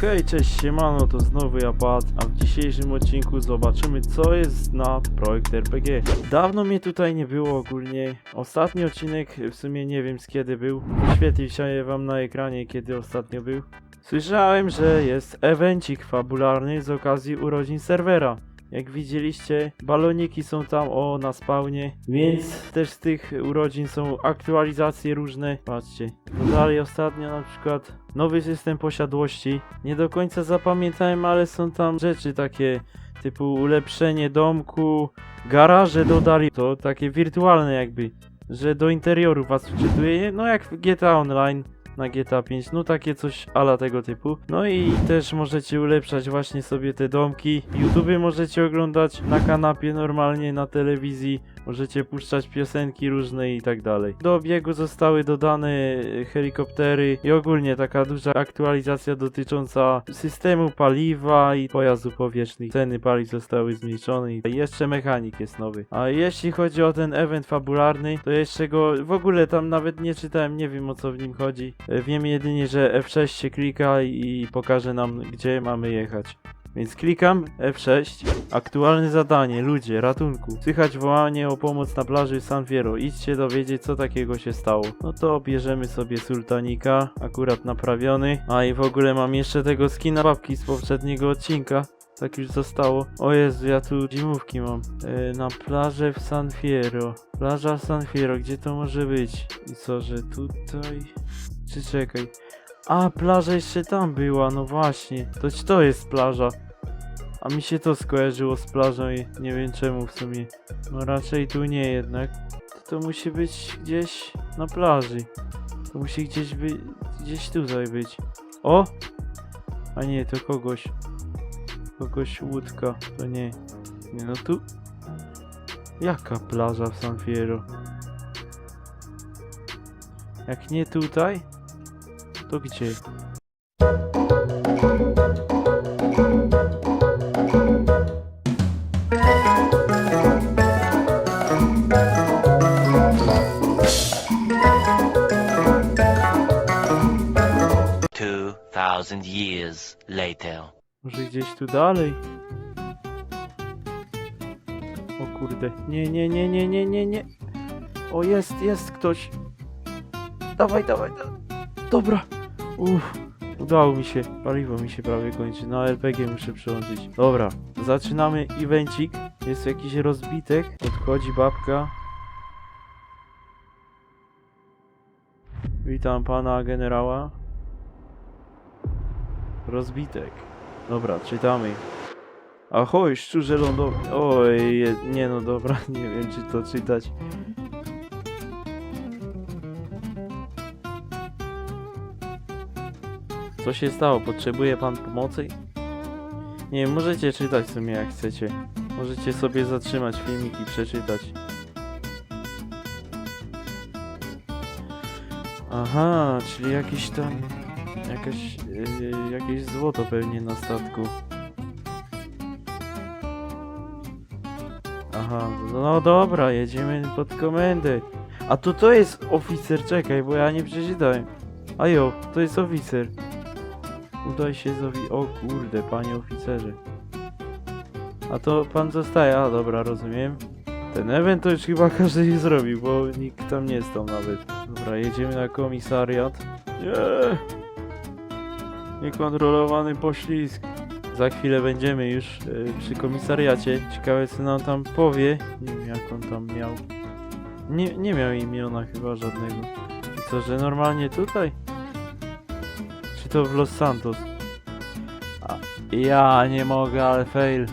hej, cześć, siemano, to znowu ja Bat, a w dzisiejszym odcinku zobaczymy co jest na projekt RPG. Dawno mnie tutaj nie było ogólnie, ostatni odcinek w sumie nie wiem z kiedy był, wyświetli się wam na ekranie kiedy ostatnio był. Słyszałem, że jest evencik fabularny z okazji urodzin serwera. Jak widzieliście, baloniki są tam o na spawnie, więc też z tych urodzin są aktualizacje różne. Patrzcie, dodali ostatnio na przykład nowy system posiadłości. Nie do końca zapamiętałem, ale są tam rzeczy takie typu ulepszenie domku, garaże dodali, to takie wirtualne jakby, że do interioru was wczytuje, no jak w GTA Online na GTA 5, no takie coś ala tego typu. No i też możecie ulepszać właśnie sobie te domki. YouTube możecie oglądać na kanapie normalnie, na telewizji. Możecie puszczać piosenki różne i tak dalej. Do obiegu zostały dodane helikoptery i ogólnie taka duża aktualizacja dotycząca systemu paliwa i pojazdów powietrznych. Ceny paliw zostały zmniejszone i jeszcze mechanik jest nowy. A jeśli chodzi o ten event fabularny, to jeszcze go w ogóle tam nawet nie czytałem, nie wiem o co w nim chodzi. E, Wiem jedynie, że F6 się klika i pokaże nam gdzie mamy jechać. Więc klikam F6. Aktualne zadanie, ludzie, ratunku. Słychać wołanie o pomoc na plaży San Fierro. Idźcie dowiedzieć, co takiego się stało. No to bierzemy sobie sultanika, akurat naprawiony. A i w ogóle mam jeszcze tego skina babki z poprzedniego odcinka. Tak już zostało. O Jezu, ja tu zimówki mam. E, na plażę w San Fierro. Plaża San Fierro, gdzie to może być? I co, że tutaj... Czekaj. A, plaża jeszcze tam była, no właśnie. To to jest plaża. A mi się to skojarzyło z plażą i nie wiem czemu w sumie. No raczej tu nie jednak. To, to musi być gdzieś na plaży. To musi gdzieś być, gdzieś tutaj być. O! A nie, to kogoś. Kogoś łódka, to nie. Nie no tu. Jaka plaża w San Fierro? Jak nie tutaj, to gdzie? Two thousand years later. Może gdzieś tu dalej? O kurde. Nie, nie, nie, nie, nie, nie, nie. O, jest, jest ktoś. Dawaj, dawaj, da- Dobra. Uff. Udało mi się. Paliwo mi się prawie kończy. Na LPG muszę przełączyć. Dobra. Zaczynamy evencik. Jest jakiś rozbitek. Odchodzi babka. Witam pana generała. Rozbitek. Dobra, czytamy. Ahoj, szczurze lądowy. Oj, nie no dobra, nie wiem czy to czytać. Co się stało? Potrzebuje pan pomocy? Nie możecie czytać w sumie jak chcecie. Możecie sobie zatrzymać filmik i przeczytać. Aha, czyli jakiś tam... Jakaś... Yy, jakieś złoto pewnie na statku. Aha, no dobra, jedziemy pod komendę. A to to jest oficer, czekaj, bo ja nie przeczytałem. A jo, to jest oficer. Udaj się z ofi... O kurde, panie oficerze. A to pan zostaje, a dobra, rozumiem. Ten event to już chyba każdy nie zrobił, bo nikt tam nie stał nawet. Dobra, jedziemy na komisariat. Nie! Niekontrolowany poślizg. Za chwilę będziemy już e, przy komisariacie. Ciekawe co nam tam powie. Nie wiem jak on tam miał. Nie, nie miał imiona chyba żadnego. I co, że normalnie tutaj? Czy to w Los Santos? A, ja nie mogę, ale fail.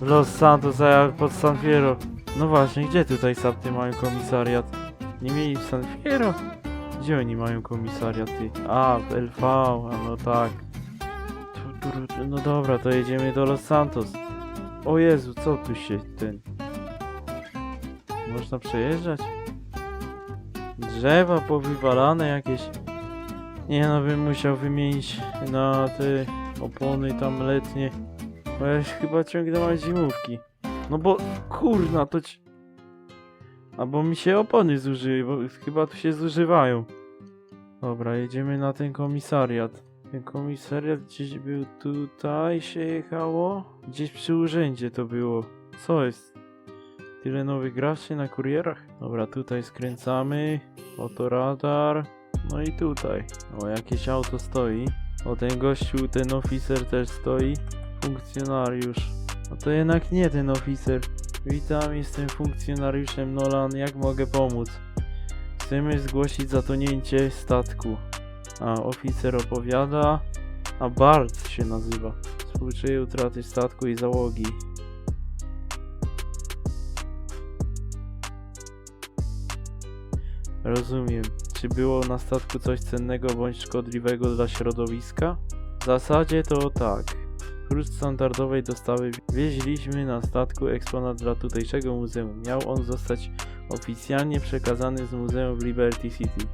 W Los Santos, a ja pod San Fierro. No właśnie, gdzie tutaj sapty mają komisariat? Nie mieli w San Fierro? Gdzie oni mają komisariat? A, w LV, a no tak. No dobra, to jedziemy do Los Santos. O Jezu, co tu się ten... Można przejeżdżać? Drzewa powywalane jakieś. Nie no, bym musiał wymienić na te opony tam letnie. Bo ja chyba ciągle mam zimówki. No bo kurna, to ci... Albo mi się opony zużyły, bo chyba tu się zużywają. Dobra, jedziemy na ten komisariat. Ten komisariat gdzieś był tutaj, się jechało. Gdzieś przy urzędzie to było. Co jest? Tyle nowych graczy na kurierach? Dobra, tutaj skręcamy. Oto radar. No i tutaj. O, jakieś auto stoi. O, ten gościu, ten oficer też stoi. Funkcjonariusz. No to jednak nie ten oficer. Witam, jestem funkcjonariuszem Nolan. Jak mogę pomóc? Chcemy zgłosić zatonięcie statku. A oficer opowiada. A Bart się nazywa. Współczuje utraty statku i załogi. Rozumiem. Czy było na statku coś cennego bądź szkodliwego dla środowiska? W zasadzie to tak. Oprócz standardowej dostawy wieźliśmy na statku eksponat dla tutejszego muzeum. Miał on zostać oficjalnie przekazany z muzeum w Liberty City.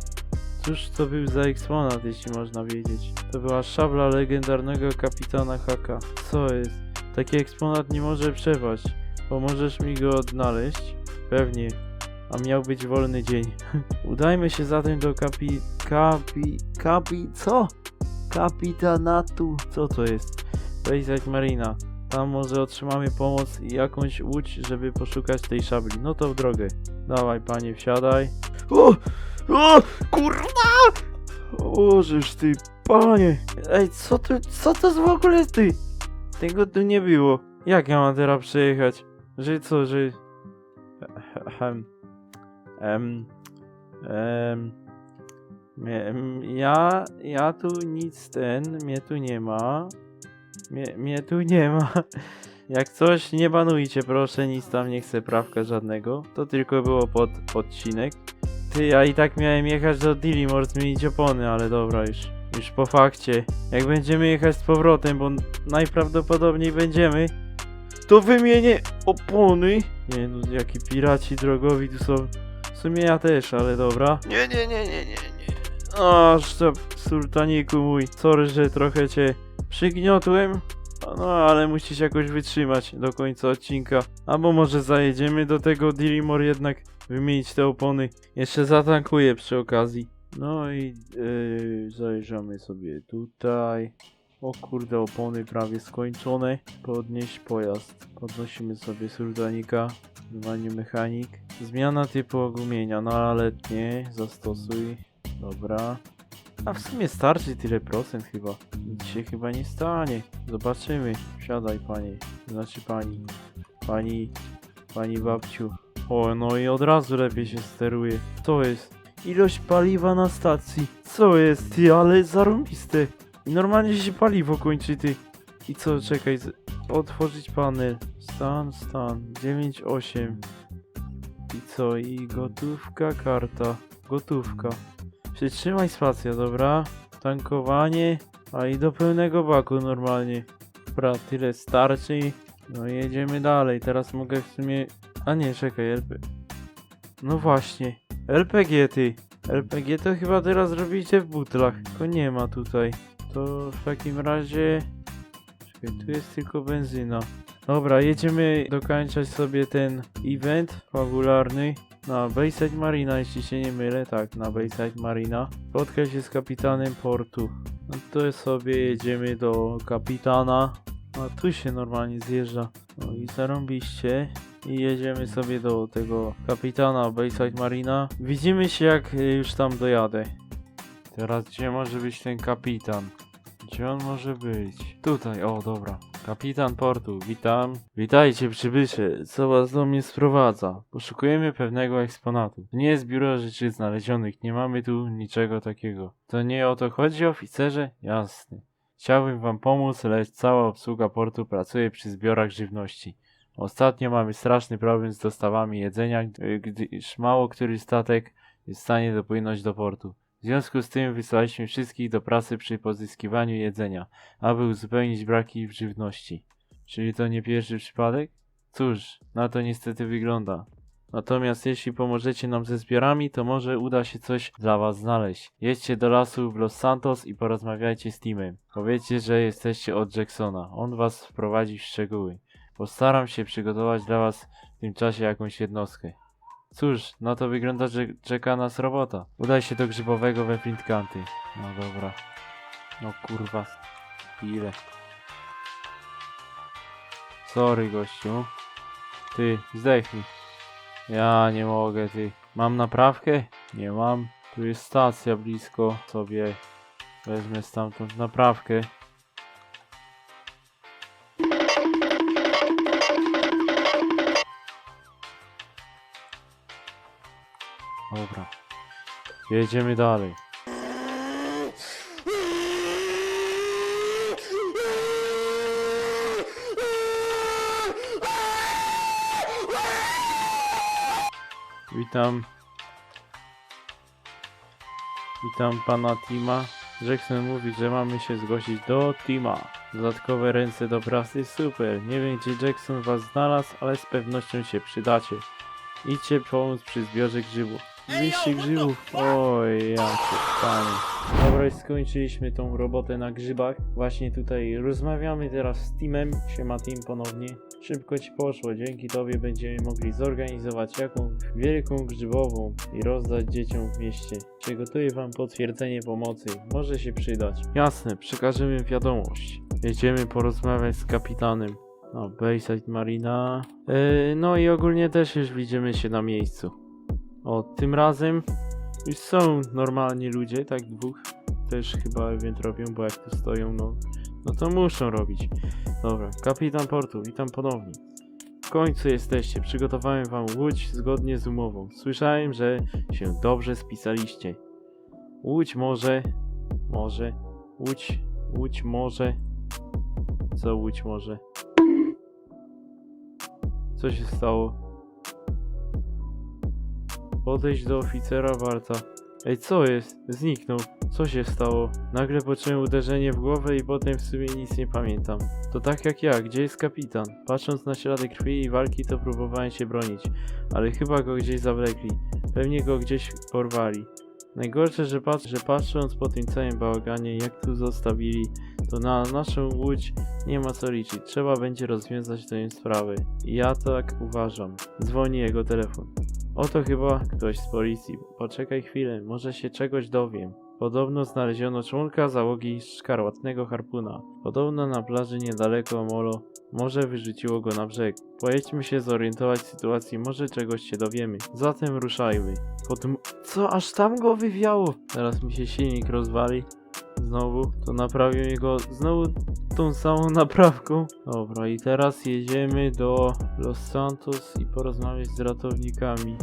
Cóż to był za eksponat, jeśli można wiedzieć? To była szabla legendarnego kapitana Haka. Co jest? Taki eksponat nie może przepaść. Pomożesz mi go odnaleźć? Pewnie. A miał być wolny dzień. Udajmy się zatem do kapi... kapi... kapi... co? Kapitanatu. Co to jest? Bayside Marina. Tam może otrzymamy pomoc i jakąś łódź, żeby poszukać tej szabli. No to w drogę. Dawaj panie, wsiadaj. O! O! Kurwa! O, żeż ty, panie! Ej, co to, co to w ogóle ty? Tego tu nie było. Jak ja mam teraz przejechać? Że co, że... Ehem. Em... Em... Ja, ja tu nic ten, mnie tu nie ma. Mnie, mnie tu nie ma. Jak coś, nie banujcie proszę, nic tam nie chcę prawka żadnego. To tylko było pod odcinek. Ty, ja i tak miałem jechać do Dillimore zmienić opony, ale dobra już. Już po fakcie. Jak będziemy jechać z powrotem, bo najprawdopodobniej będziemy, to wymienię opony. Nie no, jaki piraci drogowi tu są. W sumie ja też, ale dobra. Nie, nie, nie, nie, nie, nie. Aż to, sultaniku mój. Sorry, że trochę cię przygniotłem. No, ale musisz jakoś wytrzymać do końca odcinka. Albo może zajedziemy do tego Dillimore jednak wymienić te opony. Jeszcze zatankuję przy okazji. No i yy, zajrzymy sobie tutaj. O kurde, opony prawie skończone. Podnieść pojazd. Podnosimy sobie sultanika. Zwaniu mechanik. Zmiana typu ogumienia. Na letnie. Zastosuj. Dobra. A w sumie starczy tyle procent chyba. Nic się chyba nie stanie. Zobaczymy. Wsiadaj panie. Znaczy pani. Pani. Pani babciu. O, no i od razu lepiej się steruje. Co jest? Ilość paliwa na stacji. Co jest? Ty, ale zarąbiste. I normalnie się paliwo kończy, ty. I co, czekaj. z- Otworzyć panel. Stan, stan. 9,8. I co? I gotówka, karta. Gotówka. Przytrzymaj spacja, dobra? Tankowanie. A i do pełnego baku normalnie. Dobra, tyle starczy. No jedziemy dalej. Teraz mogę w sumie... A nie, czekaj, LP... No właśnie. LPG ty. LPG to chyba teraz robicie w butlach. Tylko nie ma tutaj. To w takim razie... Czekaj, tu jest tylko benzyna. Dobra, jedziemy dokończać sobie ten event fabularny na Bayside Marina, jeśli się nie mylę. Tak, na Bayside Marina. Spotkaj się z kapitanem portu. No to sobie jedziemy do kapitana. A tu się normalnie zjeżdża. No i zarąbiście. I jedziemy sobie do tego kapitana Bayside Marina. Widzimy się jak y, już tam dojadę. Teraz gdzie może być ten kapitan? Gdzie on może być? Tutaj, o dobra. Kapitan portu, witam. Witajcie przybysze, co was do mnie sprowadza? Poszukujemy pewnego eksponatu. To nie jest biuro rzeczy znalezionych, nie mamy tu niczego takiego. To nie o to chodzi, oficerze? Jasne. Chciałbym wam pomóc, lecz cała obsługa portu pracuje przy zbiorach żywności. Ostatnio mamy straszny problem z dostawami jedzenia, gdy- gdyż mało który statek jest w stanie dopłynąć do portu. W związku z tym wysłaliśmy wszystkich do pracy przy pozyskiwaniu jedzenia, aby uzupełnić braki w żywności. Czyli to nie pierwszy przypadek? Cóż, na to niestety wygląda. Natomiast jeśli pomożecie nam ze zbiorami, to może uda się coś dla was znaleźć. Jedźcie do lasu w Los Santos i porozmawiajcie z Timem. Powiedzcie, że jesteście od Jacksona. On was wprowadzi w szczegóły. Postaram się przygotować dla was w tym czasie jakąś jednostkę. Cóż, na to wygląda, że czeka nas robota. Udaj się do grzybowego we Flint County. No dobra. No kurwa, ile? Sorry gościu. Ty, zdechnij. Ja nie mogę, ty. Mam naprawkę? Nie mam. Tu jest stacja blisko. Sobie wezmę stamtąd naprawkę. Dobra. Jedziemy dalej. Witam. Witam pana Tima. Jackson mówi, że mamy się zgłosić do Tima. Dodatkowe ręce do pracy, super. Nie wiem gdzie Jackson was znalazł, ale z pewnością się przydacie. Idźcie pomóc przy zbiorze grzybów. Zniszcie grzybów. Oj, ja się stanie. Dobra, już skończyliśmy tą robotę na grzybach. Właśnie tutaj rozmawiamy teraz z Timem. Siema Tim ponownie. Szybko ci poszło, dzięki tobie będziemy mogli zorganizować jakąś wielką grzybową i rozdać dzieciom w mieście. Przygotuję wam potwierdzenie pomocy, może się przydać. Jasne, przekażemy wiadomość. Jedziemy porozmawiać z kapitanem. No, Bayside Marina. Yy, no i ogólnie też już widzimy się na miejscu. O, tym razem już są normalni ludzie, tak dwóch też chyba event robią, bo jak tu stoją, no, no to muszą robić. Dobra, kapitan portu, witam ponownie. W końcu jesteście, przygotowałem wam łódź zgodnie z umową. Słyszałem, że się dobrze spisaliście. Łódź może, może, łódź, łódź może. Co łódź może? Co się stało? Podejść do oficera Warta. Ej, co jest? Zniknął. Co się stało? Nagle poczułem uderzenie w głowę i potem w sumie nic nie pamiętam. To tak jak ja, gdzie jest kapitan? Patrząc na ślady krwi i walki, to próbowałem się bronić, ale chyba go gdzieś zawlekli. Pewnie go gdzieś porwali. Najgorsze, że, patrz, że patrząc po tym całym bałaganie, jak tu zostawili, to na naszą łódź nie ma co liczyć. Trzeba będzie rozwiązać tę sprawę. Ja tak uważam. Dzwoni jego telefon. Oto chyba ktoś z policji. Poczekaj chwilę, może się czegoś dowiem. Podobno znaleziono członka załogi szkarłatnego harpuna. Podobno na plaży niedaleko Molo. Może wyrzuciło go na brzeg. Pojedźmy się zorientować sytuacji, może czegoś się dowiemy. Zatem ruszajmy. Potem... Co, aż tam go wywiało? Teraz mi się silnik rozwali. Znowu. To naprawię go znowu tą samą naprawką. Dobra, i teraz jedziemy do Los Santos i porozmawiać z ratownikami.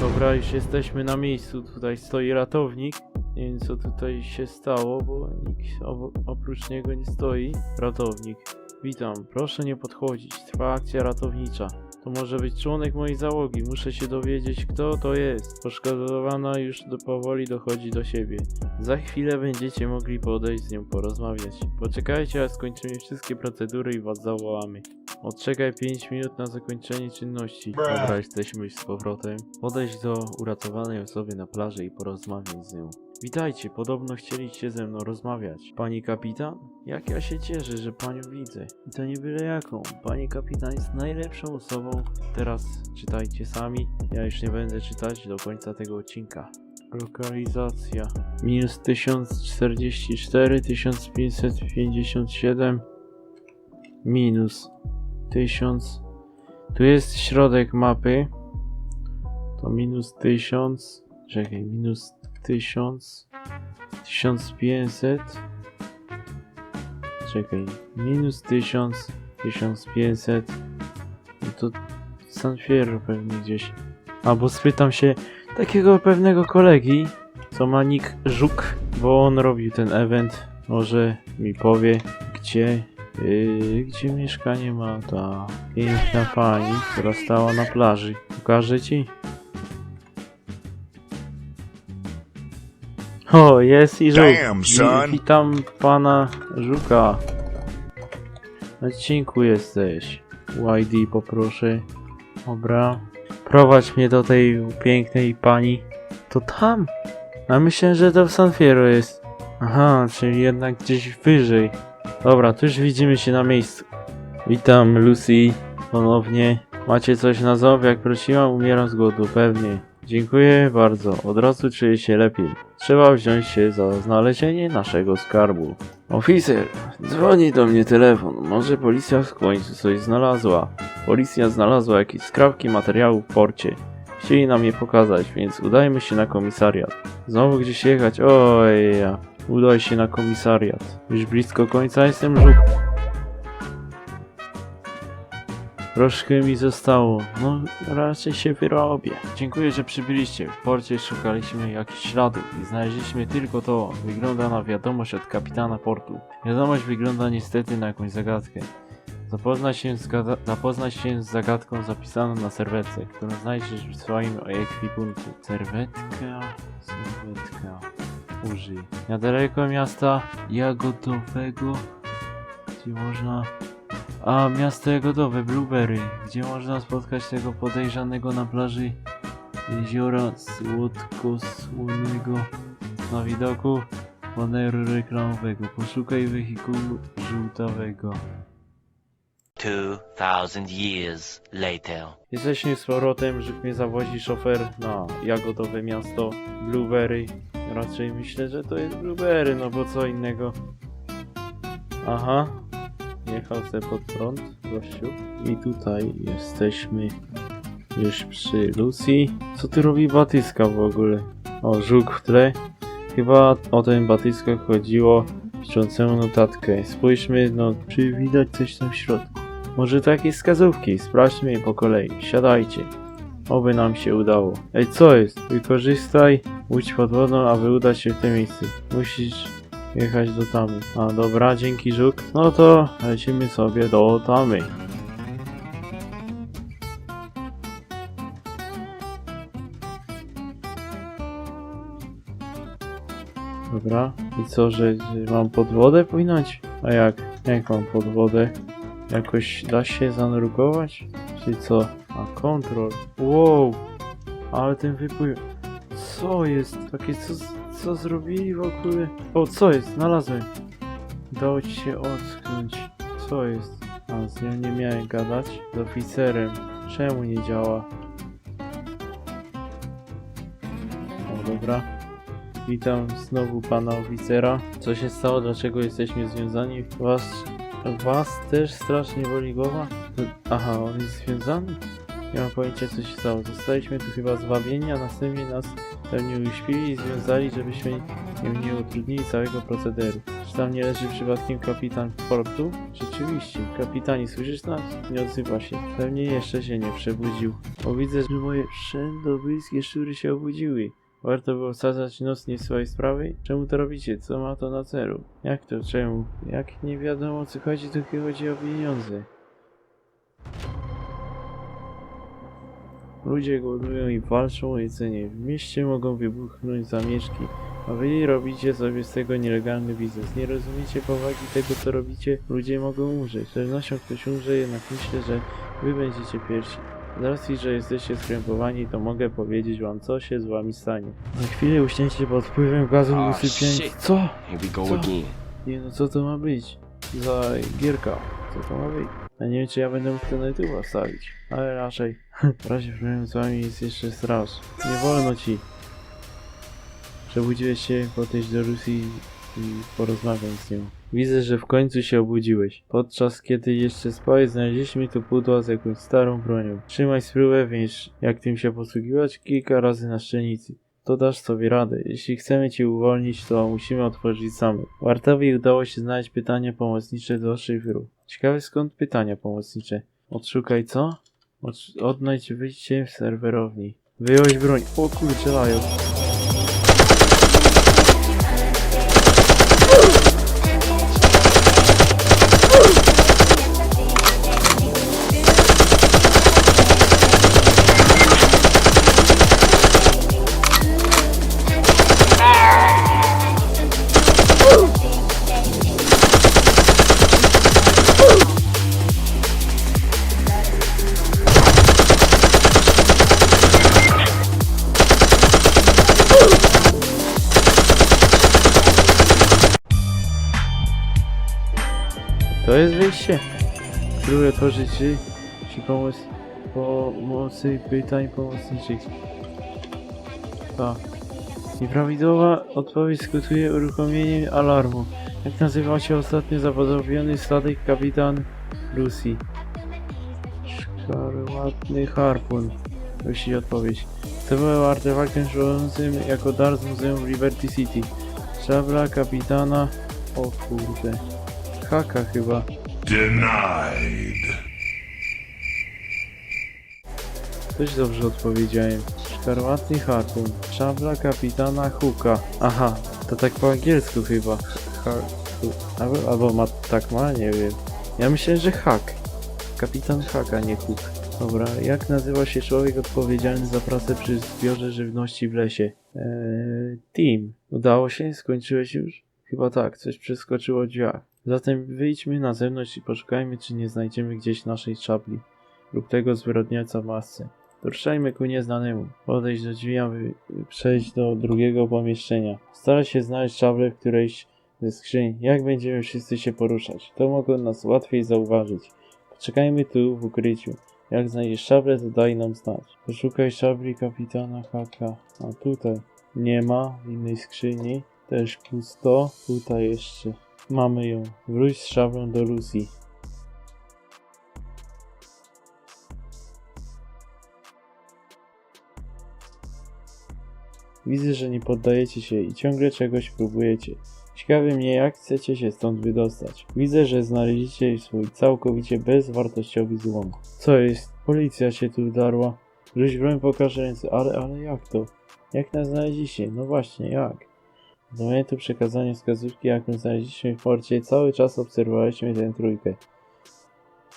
Dobra, już jesteśmy na miejscu. Tutaj stoi ratownik. Nie wiem co tutaj się stało, bo nikt oprócz niego nie stoi. Ratownik. Witam, proszę nie podchodzić. Trwa akcja ratownicza. To może być członek mojej załogi. Muszę się dowiedzieć, kto to jest. Poszkodowana już do, powoli dochodzi do siebie. Za chwilę będziecie mogli podejść z nią porozmawiać. Poczekajcie, aż skończymy wszystkie procedury i was zawołamy. Odczekaj 5 minut na zakończenie czynności. Dobra, jesteśmy już z powrotem. Podejść do uratowanej osoby na plaży i porozmawiać z nią. Witajcie, podobno chcieliście ze mną rozmawiać. Pani kapitan? Jak ja się cieszę, że panią widzę. I to nie byle jaką. Pani kapitan jest najlepszą osobą. Teraz czytajcie sami. Ja już nie będę czytać do końca tego odcinka. Lokalizacja. Minus 1044, 1557. Minus 1000. Tu jest środek mapy. To minus 1000. Czekaj, minus 1000. 1500. Czekaj, minus 1000. 1500. No to San Fierro pewnie gdzieś. Albo spytam się takiego pewnego kolegi, co ma nick Żuk, bo on robił ten event. Może mi powie, gdzie, yy, gdzie mieszkanie ma ta piękna pani, która stała na plaży. Pokażę ci. O, jest i Żuk. Damn, Wi- son. Witam pana Żuka. Na odcinku jesteś. YD poproszę. Dobra. Prowadź mnie do tej pięknej pani. To tam. A myślę, że to w San Fierro jest. Aha, czyli jednak gdzieś wyżej. Dobra, tu już widzimy się na miejscu. Witam Lucy ponownie. Macie coś na ząb? Jak prosiłam, umieram z głodu, pewnie. Dziękuję bardzo, od razu czuję się lepiej. Trzeba wziąć się za znalezienie naszego skarbu. Oficer, dzwoni do mnie telefon. Może policja w końcu coś znalazła. Policja znalazła jakieś skrawki materiału w porcie. Chcieli nam je pokazać, więc udajmy się na komisariat. Znowu gdzieś jechać? Oj. Udaj się na komisariat. Już blisko końca jestem żuk. Troszkę mi zostało. No, raczej się wyrobię. Dziękuję, że przybyliście. W porcie szukaliśmy jakichś śladów i znaleźliśmy tylko to. Wygląda na wiadomość od kapitana portu. Wiadomość wygląda niestety na jakąś zagadkę. Zapoznaj się z, się z zagadką zapisaną na serwetce, którą znajdziesz w swoim ekwipunku. Serwetka, serwetka. Użyj. Niedaleko miasta Jagodowego, gdzie można a miasto jagodowe, Blueberry, gdzie można spotkać tego podejrzanego na plaży jeziora słodko-słonego na widoku baneru reklamowego. Poszukaj wehikułu żółtawego. 2,000 years later. Jesteśmy z powrotem, że mnie zawozi szofer na jagodowe miasto Blueberry. Raczej myślę, że to jest Blueberry, no bo co innego. Aha, jechał se pod prąd, gościu. I tutaj jesteśmy już przy Lucy. Co tu robi Batyska w ogóle? O, żuk w tle. Chyba o ten Batyska chodziło piszącemu notatkę. Spójrzmy, no, czy widać coś tam w środku. Może to jakieś wskazówki, sprawdźmy je po kolei. Siadajcie. Oby nam się udało. Ej, co jest? Wykorzystaj łódź pod wodą, aby udać się w to miejsce. Musisz jechać do tamy. A, dobra, dzięki żuk. No to lecimy sobie do tamy. Dobra, i co, że, mam pod wodę płynąć? A jak? Jak mam pod wodę? Jakoś da się zanurkować? Czy co? A kontrol. Wow! Ale ten wypływ. Co jest? Takie co, co zrobili w ogóle? O, co jest? Znalazłem. Dało ci się ocknąć. Co jest? A, z nią nie miałem gadać? Z oficerem. Czemu nie działa? O, dobra. Witam znowu pana oficera. Co się stało? Dlaczego jesteśmy związani? Was Was też strasznie boli głowa? Aha, on jest związany? Nie mam pojęcia co się stało. Zostaliśmy tu chyba zwabieni, a następnie nas pewnie uśpili i związali, żebyśmy im nie utrudnili całego procederu. Czy tam nie leży przypadkiem kapitan portu? Rzeczywiście. Kapitanie, słyszysz nas? Nie odzywa się. Pewnie jeszcze się nie przebudził. Bo widzę, że moje wszędobylskie szczury się obudziły. Warto było wsadzać nos nie w swojej sprawy? Czemu to robicie? Co ma to na celu? Jak to czemu? Jak nie wiadomo co chodzi, chyba chodzi o pieniądze. Ludzie głodują i walczą o jedzenie. W mieście mogą wybuchnąć zamieszki, a wy robicie sobie z tego nielegalny biznes. Nie rozumiecie powagi tego, co robicie? Ludzie mogą umrzeć. Z pewnością ktoś umrze, jednak myślę, że wy będziecie pierwsi. Z racji, że jesteście skrępowani, to mogę powiedzieć wam, co się z wami stanie. Na chwilę uśnięcie pod wpływem gazu Ah, usypiając... Co? Here we go Co? again. Nie no, co to ma być? Za gierka. Co to ma być? Ja nie wiem, czy ja będę mógł to na YouTube wstawić. Ale raczej. Razie problemu z wami jest jeszcze straż. Nie wolno ci. Przebudziłeś się, podejść do Rusji i porozmawiać z nią. Widzę, że w końcu się obudziłeś. Podczas kiedy jeszcze spałeś, znaleźliśmy tu pudła z jakąś starą bronią. Trzymaj spróbę, wiesz jak tym się posługiwać kilka razy na szczelnicy. To dasz sobie radę. Jeśli chcemy cię uwolnić, to musimy otworzyć zamek. Wartowi udało się znaleźć pytania pomocnicze do szyfru. Ciekawe skąd pytania pomocnicze. Odszukaj co? Od, odnajdź wyjście w serwerowni. Wyjąłeś broń. O kurczę, lają. Spróbuję otworzyć drzwi przy pomocy, pomocy pytań pomocniczych. K. Nieprawidłowa odpowiedź skutkuje uruchomieniem alarmu. Jak nazywał się ostatnio zawodowiony statek kapitan Lucy? Szkarłatny harpun. Musi odpowiedź. To był artefaktem służącym jako dar z Muzeum w Liberty City. Szabla kapitana... O kurde. Haka chyba. Denied. Coś dobrze odpowiedziałem. Szkarłatny harpun. Szabla kapitana Hooka. Aha, to tak po angielsku chyba. Har- albo, albo ma, tak ma? Nie wiem. Ja myślę, że Hak. Kapitan Haka, nie Hook. Dobra, jak nazywa się człowiek odpowiedzialny za pracę przy zbiorze żywności w lesie? Eee, team. Udało się? Skończyłeś już? Chyba tak, coś przeskoczyło w drzwiach. Zatem wyjdźmy na zewnątrz i poszukajmy, czy nie znajdziemy gdzieś naszej czapli lub tego zwyrodnialca w masce. Ruszajmy ku nieznanemu. Podejść do drzwi, aby przejść do drugiego pomieszczenia. Staraj się znaleźć szablę w którejś ze skrzyń. Jak będziemy wszyscy się poruszać? To mogą nas łatwiej zauważyć. Poczekajmy tu w ukryciu. Jak znajdziesz szablę, to daj nam znać. Poszukaj szabli kapitana Haka. A tutaj nie ma w innej skrzyni. Też pusto. Tutaj jeszcze. Mamy ją. Wróć z szablą do Lucy. Widzę, że nie poddajecie się i ciągle czegoś próbujecie. Ciekawi mnie, jak chcecie się stąd wydostać. Widzę, że znaleźliście swój całkowicie bezwartościowy złom. Co jest? Policja się tu wdarła. Rzuć broń, pokaż ręce. Ale, ale jak to? Jak nas znaleźliście? No właśnie, jak? Do momentu przekazania wskazówki, jaką znaleźliśmy w porcie, cały czas obserwowaliśmy tę trójkę.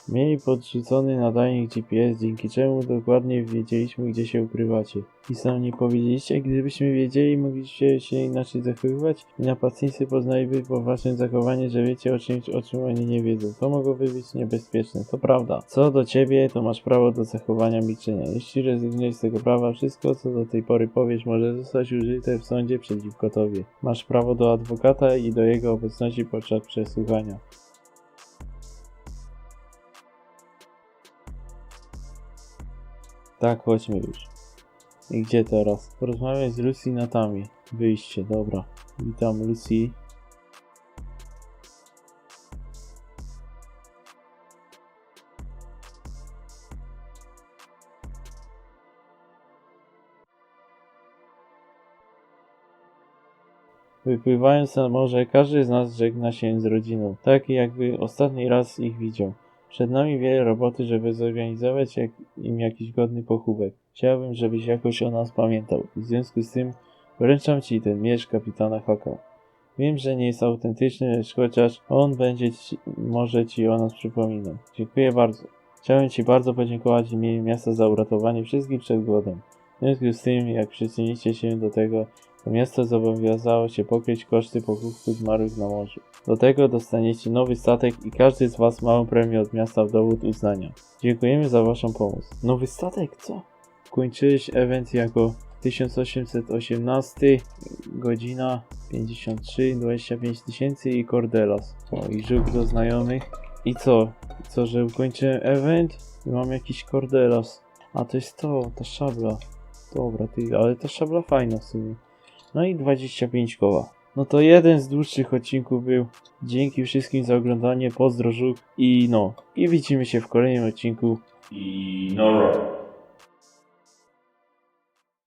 Mieli podrzucony nadajnik GPS, dzięki czemu dokładnie wiedzieliśmy, gdzie się ukrywacie. I sam nie powiedzieliście, gdybyśmy wiedzieli, mogliście się inaczej zachowywać i napastnicy poznaliby po waszym zachowaniu, że wiecie o czymś, o czym oni nie wiedzą. To mogłoby być niebezpieczne, to prawda. Co do ciebie, to masz prawo do zachowania milczenia. Jeśli rezygnujesz z tego prawa, wszystko, co do tej pory powiesz, może zostać użyte w sądzie przeciwko tobie. Masz prawo do adwokata i do jego obecności podczas przesłuchania. Tak, chodźmy już. I gdzie teraz? Porozmawiaj z Lucy na tamie. Wyjście, dobra. Witam Lucy. Wypływając na morze, każdy z nas żegna się z rodziną, tak jakby ostatni raz ich widział. Przed nami wiele roboty, żeby zorganizować jak, im jakiś godny pochówek. Chciałbym, żebyś jakoś o nas pamiętał. W związku z tym wręczam ci ten miecz kapitana Haka. Wiem, że nie jest autentyczny, lecz chociaż on będzie ci, może ci o nas przypominał. Dziękuję bardzo. Chciałem ci bardzo podziękować w imieniu miasta za uratowanie wszystkich przed głodem. W związku z tym, jak przyczyniliście się do tego, miasto zobowiązało się pokryć koszty pochówku zmarłych na morzu. Do tego dostaniecie nowy statek i każdy z Was małą premię od miasta w dowód uznania. Dziękujemy za Waszą pomoc. Nowy statek? Co? Kończyłeś event jako 1818, godzina 53, 25 tysięcy i Cordelas. O, i żuk do znajomych. I co? Co, że ukończyłem event i mam jakiś Cordelas. A to jest to, ta szabla. Dobra, ty, ale ta szabla fajna w sumie. No i 25 koła. No to jeden z dłuższych odcinków był. Dzięki wszystkim za oglądanie, pozdro żuk i no. I widzimy się w kolejnym odcinku. I no.